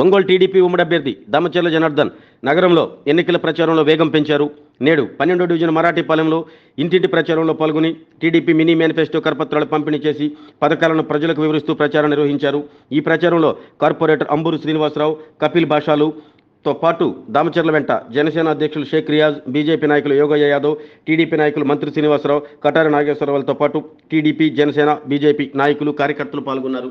Ongole TDP ఉమ్మడి అభ్యర్థి దామచర్ల జనార్దన్ నగరంలో ఎన్నికల ప్రచారంలో వేగం పెంచారు. నేడు పన్నెండో డివిజన్ మరాఠీపాలెంలో ఇంటింటి ప్రచారంలో పాల్గొని టీడీపీ మినీ మేనిఫెస్టో కరపత్రాలు పంపిణీ చేసి పథకాలను ప్రజలకు వివరిస్తూ ప్రచారం నిర్వహించారు. ఈ ప్రచారంలో కార్పొరేటర్ అంబూరు శ్రీనివాసరావు కపిల్ భాషాలు తో పాటు దామచర్ల వెంట జనసేన అధ్యక్షులు షేక్ రియాజ్ బీజేపీ నాయకులు యోగయ్య యాదవ్ టీడీపీ నాయకులు మంత్రి శ్రీనివాసరావు కటారి నాగేశ్వరరావులతో పాటు టీడీపీ జనసేన బీజేపీ నాయకులు కార్యకర్తలు పాల్గొన్నారు.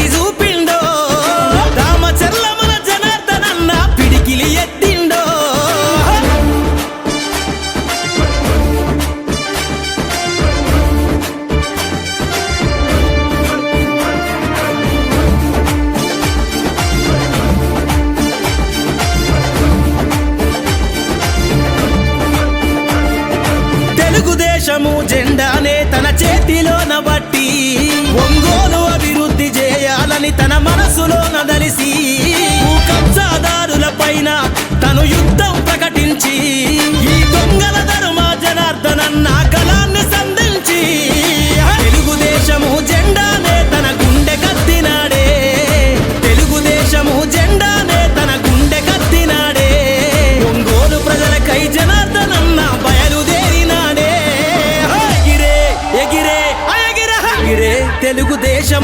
దేశము జెండా తెలుగుదేశం